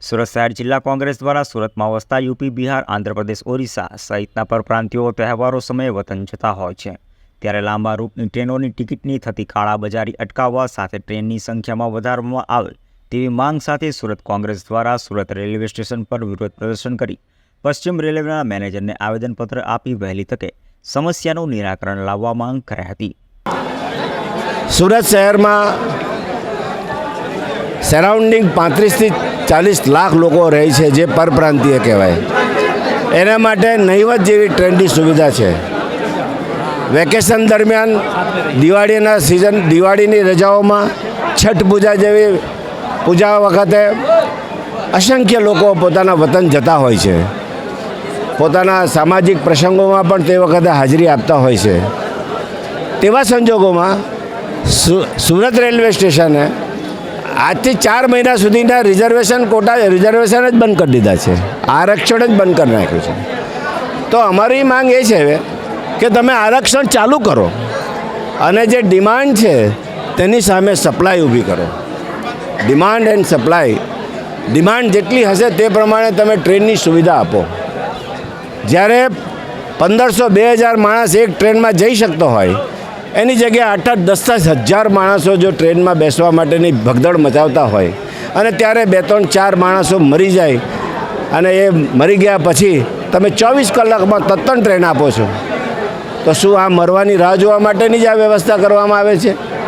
સુરત શહેર જિલ્લા કોંગ્રેસ દ્વારા સુરતમાં વસતા યુપી, બિહાર, આંધ્રપ્રદેશ, ઓરિસ્સા સહિતના પરપ્રાંતિયો તહેવારો સમયે વતન જતા હોય છે. ત્યારે લાંબા રૂટની ટ્રેનોની ટિકિટની થતી કાળાબજારી અટકાવવા સાથે ટ્રેનની સંખ્યામાં વધારવામાં આવે તેવી માંગ સાથે સુરત કોંગ્રેસ દ્વારા સુરત રેલવે સ્ટેશન પર વિરોધ પ્રદર્શન કરી પશ્ચિમ રેલવેના મેનેજરને આવેદનપત્ર આપી વહેલી તકે સમસ્યાનું નિરાકરણ લાવવા માંગ કરી હતી. સુરત શહેરમાં સરાઉન્ડિંગ પાંત્રીસથી ચાલીસ લાખ લોકો રહે છે જે પરપ્રાંતીય કહેવાય. એના માટે નહીવત જેવી ટ્રેનની સુવિધા છે. વેકેશન દરમિયાન દિવાળીના સિઝન દિવાળીની રજાઓમાં છઠ પૂજા જેવી પૂજા વખતે અસંખ્ય લોકો પોતાના વતન જતા હોય છે. પોતાના સામાજિક પ્રસંગોમાં પણ તે વખતે હાજરી આપતા હોય છે. તેવા સંજોગોમાં સુરત રેલવે સ્ટેશને આજથી ચાર મહિના સુધીના રિઝર્વેશન કોટા, રિઝર્વેશન જ બંધ કરી દીધા છે. આરક્ષણ જ બંધ કરી નાખ્યું છે. તો અમારી માંગ એ છે હવે કે તમે આરક્ષણ ચાલુ કરો અને જે ડિમાન્ડ છે તેની સામે સપ્લાય ઊભી કરો. ડિમાન્ડ એન્ડ સપ્લાય, ડિમાન્ડ જેટલી હશે તે પ્રમાણે તમે ટ્રેનની સુવિધા આપો. જ્યારે પંદરસો બે હજાર માણસ એક ટ્રેનમાં જઈ શકતો હોય એની જગ્યાએ આઠ આઠ દસ દસ હજાર માણસો જો ટ્રેનમાં બેસવા માટેની ભગદડ મચાવતા હોય અને ત્યારે બે ત્રણ ચાર માણસો મરી જાય અને એ મરી ગયા પછી તમે ચોવીસ કલાકમાં તત્તણ ટ્રેન આપો છો. તો શું આ મરવાની રાહ જોવા માટેની જ આ વ્યવસ્થા કરવામાં આવે છે?